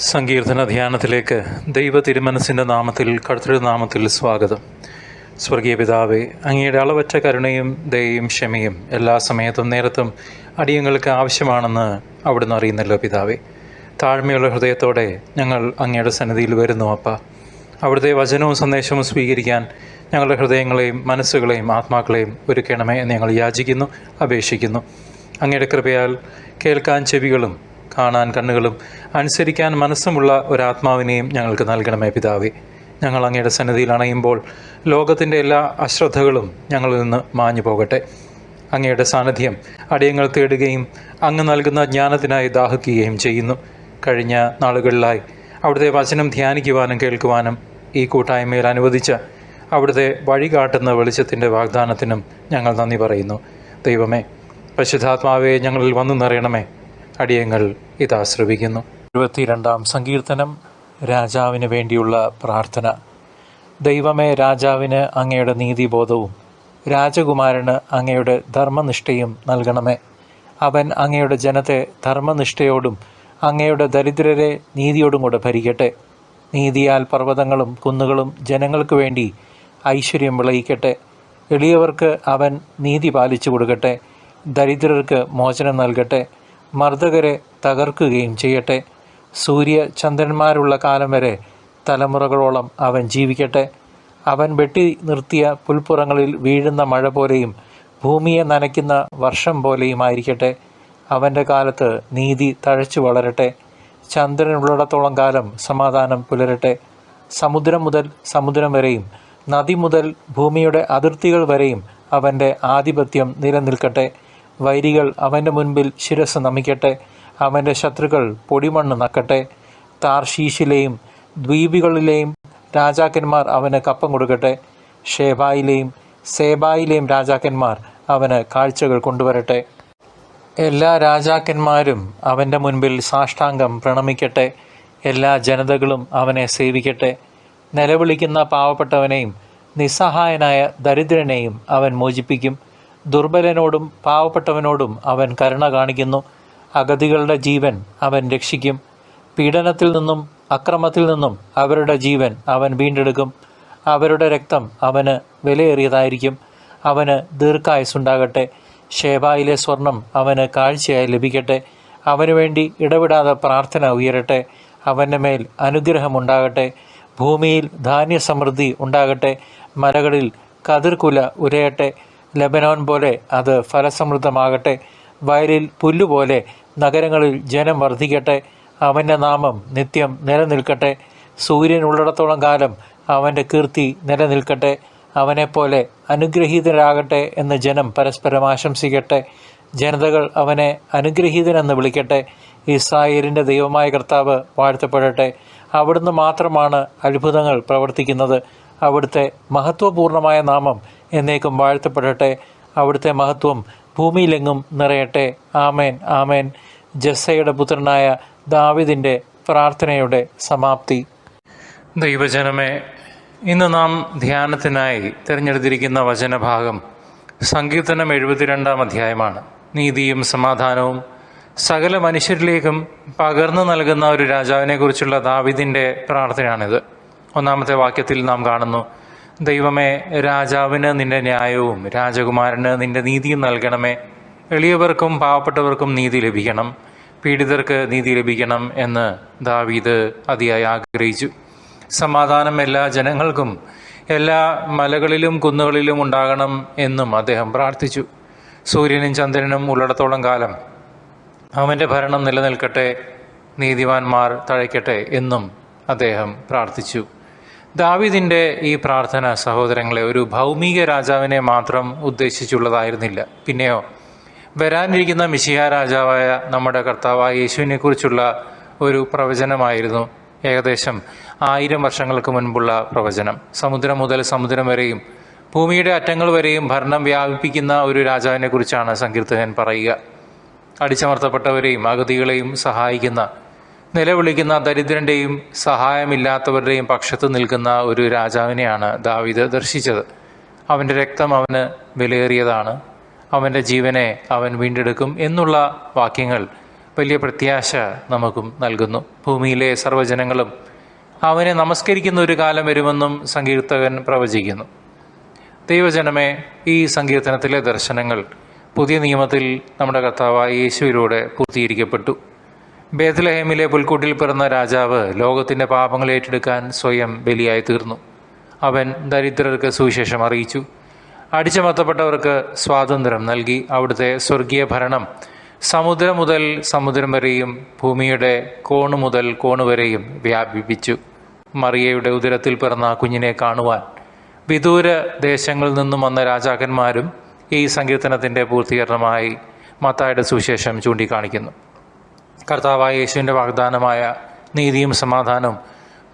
സങ്കീർത്തന ധ്യാനത്തിലേക്ക് ദൈവ തിരുമനസിന്റെ നാമത്തിൽ കർത്തൃനാമത്തിൽ സ്വാഗതം. സ്വർഗീയ പിതാവെ അങ്ങയുടെ അളവറ്റ കരുണയും ദയയും ക്ഷമയും എല്ലാ സമയത്തും നേരത്തും അടിയങ്ങൾക്ക് ആവശ്യമാണെന്ന് അവിടുന്ന് അറിയുന്നല്ലോ പിതാവെ. താഴ്മയുള്ള ഹൃദയത്തോടെ ഞങ്ങൾ അങ്ങയുടെ സന്നിധിയിൽ വരുന്നു അപ്പ. അവിടുത്തെ വചനവും സന്ദേശവും സ്വീകരിക്കാൻ ഞങ്ങളുടെ ഹൃദയങ്ങളെയും മനസ്സുകളെയും ആത്മാക്കളെയും ഒരുക്കണമേ എന്ന് ഞങ്ങൾ യാചിക്കുന്നു അപേക്ഷിക്കുന്നു. അങ്ങയുടെ കൃപയാൽ കേൾക്കാൻ ചെവികളും കാണാൻ കണ്ണുകളും അനുസരിക്കാൻ മനസ്സുമുള്ള ഒരാത്മാവിനെയും ഞങ്ങൾക്ക് നൽകണമേ പിതാവേ. ഞങ്ങൾ അങ്ങയുടെ സന്നിധിയിൽ അണയുമ്പോൾ ലോകത്തിന്റെ എല്ലാ അശ്രദ്ധകളും ഞങ്ങളിൽ നിന്ന് മാഞ്ഞു പോകട്ടെ. അങ്ങയുടെ സാന്നിധ്യം അടിയങ്ങൾ തേടുകയും അങ്ങ് നൽകുന്ന ജ്ഞാനത്തിനായി ദാഹിക്കുകയും ചെയ്യുന്നു. കഴിഞ്ഞ നാളുകളിലായി അവിടുത്തെ വചനം ധ്യാനിക്കുവാനും കേൾക്കുവാനും ഈ കൂട്ടായ്മയിൽ അനുവദിച്ച അവിടുത്തെ വഴി കാട്ടുന്ന വെളിച്ചത്തിന്റെ വാഗ്ദാനത്തിനും ഞങ്ങൾ നന്ദി പറയുന്നു. ദൈവമേ പരിശുദ്ധാത്മാവെ ഞങ്ങളിൽ വന്നു നിറയണമേ. അടിയങ്ങൾ ഇതാ ശ്രവിക്കുന്നു ഇരുപത്തിരണ്ടാം സങ്കീർത്തനം രാജാവിന് വേണ്ടിയുള്ള പ്രാർത്ഥന. ദൈവമേ രാജാവിന് അങ്ങയുടെ നീതിബോധവും രാജകുമാരന് അങ്ങയുടെ ധർമ്മനിഷ്ഠയും നൽകണമേ. അവൻ അങ്ങയുടെ ജനത്തെ ധർമ്മനിഷ്ഠയോടും അങ്ങയുടെ ദരിദ്രരെ നീതിയോടും കൂടെ ഭരിക്കട്ടെ. നീതിയാൽ പർവതങ്ങളും കുന്നുകളും ജനങ്ങൾക്ക് വേണ്ടി ഐശ്വര്യം വിളയിക്കട്ടെ. എളിയവർക്ക് അവൻ നീതി പാലിച്ചു കൊടുക്കട്ടെ. ദരിദ്രർക്ക് മോചനം നൽകട്ടെ. മർദ്ദകരെ തകർക്കുകയും ചെയ്യട്ടെ. സൂര്യ ചന്ദ്രന്മാരുള്ള കാലം വരെ തലമുറകളോളം അവൻ ജീവിക്കട്ടെ. അവൻ വെട്ടി നിർത്തിയ പുൽപ്പുറങ്ങളിൽ വീഴുന്ന മഴ പോലെയും ഭൂമിയെ നനയ്ക്കുന്ന വർഷം പോലെയുമായിരിക്കട്ടെ അവന്റെ കാലത്ത് നീതി തഴച്ചു വളരട്ടെ. ചന്ദ്രൻ ചന്ദ്രനുള്ളിടത്തോളം കാലം സമാധാനം പുലരട്ടെ. സമുദ്രം മുതൽ സമുദ്രം വരെയും നദി മുതൽ ഭൂമിയുടെ അതിർത്തികൾ വരെയും അവന്റെ ആധിപത്യം നിലനിൽക്കട്ടെ. വൈരികൾ അവന്റെ മുൻപിൽ ശിരസ് നമിക്കട്ടെ. അവന്റെ ശത്രുക്കൾ പൊടിമണ്ണ് നക്കട്ടെ. താർഷീഷിലെയും ദ്വീപുകളിലെയും രാജാക്കന്മാർ അവന് കപ്പം കൊടുക്കട്ടെ. ഷേബായിലെയും സേബായിലെയും രാജാക്കന്മാർ അവന് കാഴ്ചകൾ കൊണ്ടുവരട്ടെ. എല്ലാ രാജാക്കന്മാരും അവന്റെ മുൻപിൽ സാഷ്ടാംഗം പ്രണമിക്കട്ടെ. എല്ലാ ജനതകളും അവനെ സേവിക്കട്ടെ. നിലവിളിക്കുന്ന പാവപ്പെട്ടവനെയും നിസ്സഹായനായ ദരിദ്രനെയും അവൻ മോചിപ്പിക്കും. ദുർബലനോടും പാവപ്പെട്ടവനോടും അവൻ കരുണ കാണിക്കുന്നു. അഗതികളുടെ ജീവൻ അവൻ രക്ഷിക്കും. പീഡനത്തിൽ നിന്നും അക്രമത്തിൽ നിന്നും അവരുടെ ജീവൻ അവൻ വീണ്ടെടുക്കും. അവരുടെ രക്തം അവന് വിലയേറിയതായിരിക്കും. അവന് ദീർഘായുസുണ്ടാകട്ടെ ഷേബായിലെ സ്വർണം അവന് കാഴ്ചയായി ലഭിക്കട്ടെ. അവനുവേണ്ടി ഇടപെടാതെ പ്രാർത്ഥന ഉയരട്ടെ. അവന്റെ മേൽ അനുഗ്രഹമുണ്ടാകട്ടെ ഭൂമിയിൽ ധാന്യസമൃദ്ധി ഉണ്ടാകട്ടെ. മലകളിൽ കതിർക്കുല ഉരയട്ടെ. ലബനോൻ പോലെ അത് ഫലസമൃദ്ധമാകട്ടെ. വയലിൽ പുല്ലുപോലെ നഗരങ്ങളിൽ ജനം വർദ്ധിക്കട്ടെ അവന്റെ നാമം നിത്യം നിലനിൽക്കട്ടെ. സൂര്യൻ ഉള്ളിടത്തോളം കാലം അവന്റെ കീർത്തി നിലനിൽക്കട്ടെ. അവനെപ്പോലെ അനുഗ്രഹീതരാകട്ടെ എന്ന് ജനം പരസ്പരം ആശംസിക്കട്ടെ. ജനതകൾ അവനെ അനുഗ്രഹീതനെന്ന് വിളിക്കട്ടെ. ഇസ്രായേലിന്റെ ദൈവമായ കർത്താവ് വാഴ്ത്തപ്പെടട്ടെ. അവിടുന്ന് മാത്രമാണ് അത്ഭുതങ്ങൾ പ്രവർത്തിക്കുന്നത്. അവിടുത്തെ മഹത്വപൂർണമായ നാമം എന്നേക്കും വാഴ്ത്തപ്പെടട്ടെ. അവിടുത്തെ മഹത്വം ഭൂമിയിലെങ്ങും നിറയട്ടെ. ആമേൻ ആമേൻ. ജസ്സയുടെ പുത്രനായ ദാവിദിന്റെ പ്രാർത്ഥനയുടെ സമാപ്തി. ദൈവജനമേ ഇന്ന് നാം ധ്യാനത്തിനായി തിരഞ്ഞെടുത്തിരിക്കുന്ന വചനഭാഗം സങ്കീർത്തനം എഴുപത്തിരണ്ടാം അധ്യായമാണ്. നീതിയും സമാധാനവും സകല മനുഷ്യരിലേക്കും പകർന്നു നൽകുന്ന ഒരു രാജാവിനെക്കുറിച്ചുള്ള ദാവിദിന്റെ പ്രാർത്ഥനയാണിത്. ഒന്നാമത്തെ വാക്യത്തിൽ നാം കാണുന്നു ദൈവമേ രാജാവിന് നിന്റെ ന്യായവും രാജകുമാരന് നിന്റെ നീതിയും നൽകണമേ. എളിയവർക്കും പാവപ്പെട്ടവർക്കും നീതി ലഭിക്കണം പീഡിതർക്ക് നീതി ലഭിക്കണം എന്ന് ദാവീദ് അതിയായി ആഗ്രഹിച്ചു. സമാധാനം എല്ലാ ജനങ്ങൾക്കും എല്ലാ മലകളിലും കുന്നുകളിലും ഉണ്ടാകണം എന്നും അദ്ദേഹം പ്രാർത്ഥിച്ചു. സൂര്യനും ചന്ദ്രനും ഉള്ളിടത്തോളം കാലം അവന്റെ ഭരണം നിലനിൽക്കട്ടെ നീതിവാന്മാർ തഴയ്ക്കട്ടെ എന്നും അദ്ദേഹം പ്രാർത്ഥിച്ചു. ദാവീദിന്റെ ഈ പ്രാർത്ഥന സഹോദരങ്ങളെ ഒരു ഭൗമിക രാജാവിനെ മാത്രം ഉദ്ദേശിച്ചുള്ളതായിരുന്നില്ല. പിന്നെയോ വരാനിരിക്കുന്ന മിശിഹ രാജാവായ നമ്മുടെ കർത്താവായ യേശുവിനെക്കുറിച്ചുള്ള ഒരു പ്രവചനമായിരുന്നു ഏകദേശം ആയിരം വർഷങ്ങൾക്ക് മുൻപുള്ള പ്രവചനം. സമുദ്രം മുതൽ സമുദ്രം വരെയും ഭൂമിയുടെ അറ്റങ്ങൾ വരെയും ഭരണം വ്യാപിപ്പിക്കുന്ന ഒരു രാജാവിനെ കുറിച്ചാണ് സങ്കീർത്തകൻ പറയുക. അടിച്ചമർത്തപ്പെട്ടവരെയും അഗതികളെയും സഹായിക്കുന്ന നിലവിളിക്കുന്ന ദരിദ്രന്റെയും സഹായമില്ലാത്തവരുടെയും പക്ഷത്ത് നിൽക്കുന്ന ഒരു രാജാവിനെയാണ് ദാവിദ് ദർശിച്ചത്. അവന്റെ രക്തം അവന് വിലയേറിയതാണ്. അവന്റെ ജീവനെ അവൻ വീണ്ടെടുക്കും എന്നുള്ള വാക്യങ്ങൾ വലിയ പ്രത്യാശ നമുക്കും നൽകുന്നു. ഭൂമിയിലെ സർവജനങ്ങളും അവനെ നമസ്കരിക്കുന്ന ഒരു കാലം വരുമെന്നും സങ്കീർത്തകൻ പ്രവചിക്കുന്നു. ദൈവജനമേ ഈ സങ്കീർത്തനത്തിലെ ദർശനങ്ങൾ പുതിയ നിയമത്തിൽ നമ്മുടെ കർത്താവായ യേശുവിലൂടെ പൂർത്തീകരിക്കപ്പെട്ടു. ബേത്ലഹേമിലെ പുൽക്കൂട്ടിൽ പിറന്ന രാജാവ് ലോകത്തിന്റെ പാപങ്ങൾ ഏറ്റെടുക്കാൻ സ്വയം ബലിയായി തീർന്നു അവൻ ദരിദ്രർക്ക് സുവിശേഷം അറിയിച്ചു. അടിച്ചമർത്തപ്പെട്ടവർക്ക് സ്വാതന്ത്ര്യം നൽകി. അവിടുത്തെ സ്വർഗീയ ഭരണം സമുദ്രം മുതൽ സമുദ്രം വരെയും ഭൂമിയുടെ കോണു മുതൽ കോണു വരെയും വ്യാപിപ്പിച്ചു. മറിയയുടെ ഉദരത്തിൽ പിറന്ന കുഞ്ഞിനെ കാണുവാൻ വിദൂര ദേശങ്ങളിൽ നിന്നും വന്ന രാജാക്കന്മാരും ഈ സങ്കീർത്തനത്തിന്റെ പൂർത്തീകരണമായി മത്തായുടെ സുവിശേഷം ചൂണ്ടിക്കാണിക്കുന്നു. കർത്താവായ യേശുവിന്റെ വാഗ്ദാനമായ നീതിയും സമാധാനവും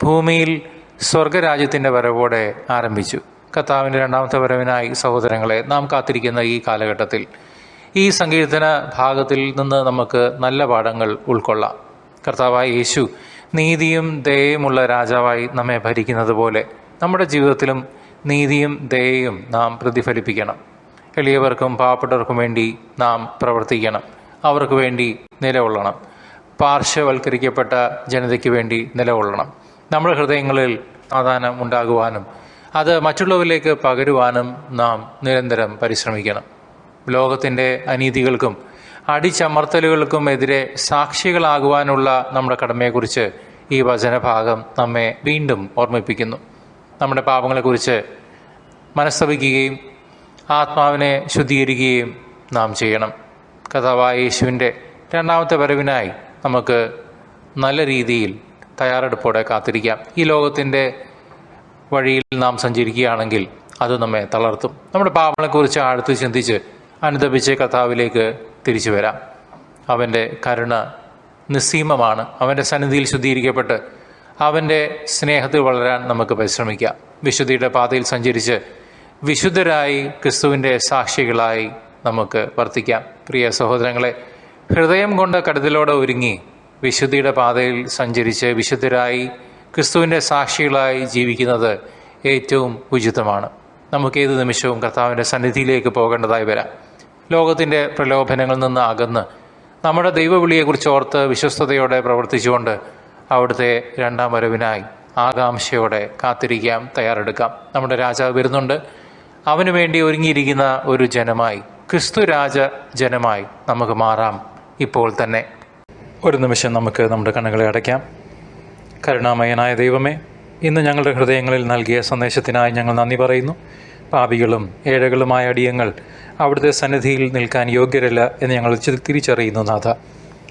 ഭൂമിയിൽ സ്വർഗരാജ്യത്തിന്റെ വരവോടെ ആരംഭിച്ചു. കർത്താവിന്റെ രണ്ടാമത്തെ വരവിനായി സഹോദരങ്ങളെ നാം കാത്തിരിക്കുന്ന ഈ കാലഘട്ടത്തിൽ ഈ സങ്കീർത്തന ഭാഗത്തിൽ നിന്ന് നമുക്ക് നല്ല പാഠങ്ങൾ ഉൾക്കൊള്ളാം. കർത്താവായ യേശു നീതിയും ദയയുമുള്ള രാജാവായി നമ്മെ ഭരിക്കുന്നത് പോലെ നമ്മുടെ ജീവിതത്തിലും നീതിയും ദയയും നാം പ്രതിഫലിപ്പിക്കണം. എളിയവർക്കും പാവപ്പെട്ടവർക്കും വേണ്ടി നാം പ്രവർത്തിക്കണം. അവർക്ക് വേണ്ടി നിലകൊള്ളണം. പാർശ്വവൽക്കരിക്കപ്പെട്ട ജനതയ്ക്ക് വേണ്ടി നിലകൊള്ളണം. നമ്മുടെ ഹൃദയങ്ങളിൽ സമാധാനം ഉണ്ടാകുവാനും അത് മറ്റുള്ളവരിലേക്ക് പകരുവാനും നാം നിരന്തരം പരിശ്രമിക്കണം. ലോകത്തിന്റെ അനീതികൾക്കും അടിച്ചമർത്തലുകൾക്കും എതിരെ സാക്ഷികളാകുവാനുള്ള നമ്മുടെ കടമയെക്കുറിച്ച് ഈ വചനഭാഗം നമ്മെ വീണ്ടും ഓർമ്മിപ്പിക്കുന്നു. നമ്മുടെ പാപങ്ങളെക്കുറിച്ച് മനസ്തപിക്കുകയും ആത്മാവിനെ ശുദ്ധീകരിക്കുകയും നാം ചെയ്യണം. കഥാവായ യേശുവിന്റെ രണ്ടാമത്തെ വരവിനായി നമുക്ക് നല്ല രീതിയിൽ തയ്യാറെടുപ്പോടെ കാത്തിരിക്കാം. ഈ ലോകത്തിന്റെ വഴിയിൽ നാം സഞ്ചരിക്കുകയാണെങ്കിൽ അത് നമ്മെ തളർത്തും. നമ്മുടെ പാപങ്ങളെക്കുറിച്ച് ആഴത്തിൽ ചിന്തിച്ച് അനുദപിച്ച കഥാവിലേക്ക് തിരിച്ചു വരാം. അവന്റെ കരുണ നിസ്സീമമാണ്. അവന്റെ സന്നിധിയിൽ ശുദ്ധീകരിക്കപ്പെട്ട് അവന്റെ സ്നേഹത്തിൽ വളരാൻ നമുക്ക് പരിശ്രമിക്കാം. വിശുദ്ധിയുടെ പാതയിൽ സഞ്ചരിച്ച് വിശുദ്ധരായി ക്രിസ്തുവിന്റെ സാക്ഷികളായി നമുക്ക് വർത്തിക്കാം. പ്രിയ സഹോദരങ്ങളെ ഹൃദയം കൊണ്ട് കരുതലോടെ ഒരുങ്ങി വിശുദ്ധിയുടെ പാതയിൽ സഞ്ചരിച്ച് വിശുദ്ധരായി ക്രിസ്തുവിന്റെ സാക്ഷികളായി ജീവിക്കുന്നത് ഏറ്റവും ഉചിതമാണ്. നമുക്ക് ഏത് നിമിഷവും കർത്താവിന്റെ സന്നിധിയിലേക്ക് പോകേണ്ടതായി വരാം. ലോകത്തിന്റെ പ്രലോഭനങ്ങളിൽ നിന്ന് അകന്ന് നമ്മുടെ ദൈവവിളിയെക്കുറിച്ച് ഓർത്ത് വിശ്വസ്തയോടെ പ്രവർത്തിച്ചുകൊണ്ട് അവിടുത്തെ രണ്ടാം വരവിനായി ആകാംക്ഷയോടെ കാത്തിരിക്കാം തയ്യാറെടുക്കാം. നമ്മുടെ രാജാവ് വരുന്നുണ്ട്. അവനു വേണ്ടി ഒരുങ്ങിയിരിക്കുന്ന ഒരു ജനമായി ക്രിസ്തു രാജ ജനമായി നമുക്ക് മാറാം. ഇപ്പോൾ തന്നെ. ഒരു നിമിഷം നമുക്ക് നമ്മുടെ കണ്ണുകളെ അടയ്ക്കാം. കരുണാമയനായ ദൈവമേ ഇന്ന് ഞങ്ങളുടെ ഹൃദയങ്ങളിൽ നൽകിയ സന്ദേശത്തിനായി ഞങ്ങൾ നന്ദി പറയുന്നു. പാപികളും ഏഴകളുമായ അടിയങ്ങൾ അവിടുത്തെ സന്നിധിയിൽ നിൽക്കാൻ യോഗ്യരല്ല എന്ന് ഞങ്ങൾ തിരിച്ചറിയുന്നു നാഥ.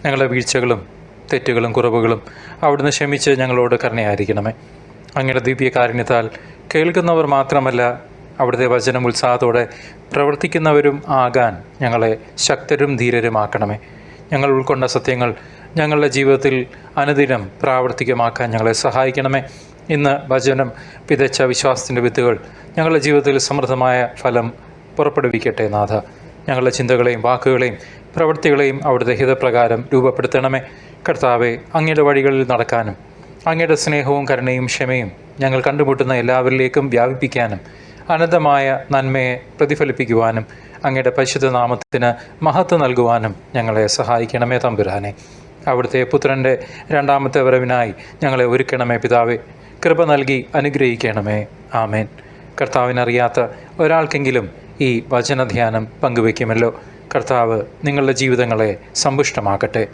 ഞങ്ങളുടെ വീഴ്ചകളും തെറ്റുകളും കുറവുകളും അവിടുന്ന് ക്ഷമിച്ച് ഞങ്ങളോട് കരുണയായിരിക്കണമേ. അങ്ങയുടെ ദിവ്യകാരുണ്യത്താൽ കേൾക്കുന്നവർ മാത്രമല്ല അവിടുത്തെ വചനം ഉത്സാഹത്തോടെ പ്രവർത്തിക്കുന്നവരും ആകാൻ ഞങ്ങളെ ശക്തരും ധീരരുമാക്കണമേ. ഞങ്ങൾ ഉൾക്കൊണ്ട സത്യങ്ങൾ ഞങ്ങളുടെ ജീവിതത്തിൽ അനുദിനം പ്രാവർത്തികമാക്കാൻ ഞങ്ങളെ സഹായിക്കണമേ. ഇന്ന് വചനം വിതച്ച വിശ്വാസത്തിന്റെ വിത്തുകൾ ഞങ്ങളുടെ ജീവിതത്തിൽ സമൃദ്ധമായ ഫലം പുറപ്പെടുവിക്കട്ടെ നാഥ. ഞങ്ങളുടെ ചിന്തകളെയും വാക്കുകളെയും പ്രവൃത്തികളെയും അവിടുത്തെ ഹിതപ്രകാരം രൂപപ്പെടുത്തണമേ. കർത്താവെ അങ്ങയുടെ വഴികളിൽ നടക്കാനും അങ്ങയുടെ സ്നേഹവും കരുണയും ക്ഷമയും ഞങ്ങൾ കണ്ടുമുട്ടുന്ന എല്ലാവരിലേക്കും വ്യാപിപ്പിക്കാനും അനന്തമായ നന്മയെ പ്രതിഫലിപ്പിക്കുവാനും അങ്ങയുടെ പരിശുദ്ധ നാമത്തിന് മഹത്വം നൽകുവാനും ഞങ്ങളെ സഹായിക്കണമേ തമ്പുരാനെ. അവിടുത്തെ പുത്രന്റെ രണ്ടാമത്തെ വരവിനായി ഞങ്ങളെ ഒരുക്കണമേ പിതാവേ. കൃപ നൽകി അനുഗ്രഹിക്കണമേ. ആമേൻ. കർത്താവിനറിയാത്ത ഒരാൾക്കെങ്കിലും ഈ വചനധ്യാനം പങ്കുവയ്ക്കുമല്ലോ. കർത്താവ് നിങ്ങളുടെ ജീവിതങ്ങളെ സമ്പുഷ്ടമാക്കട്ടെ.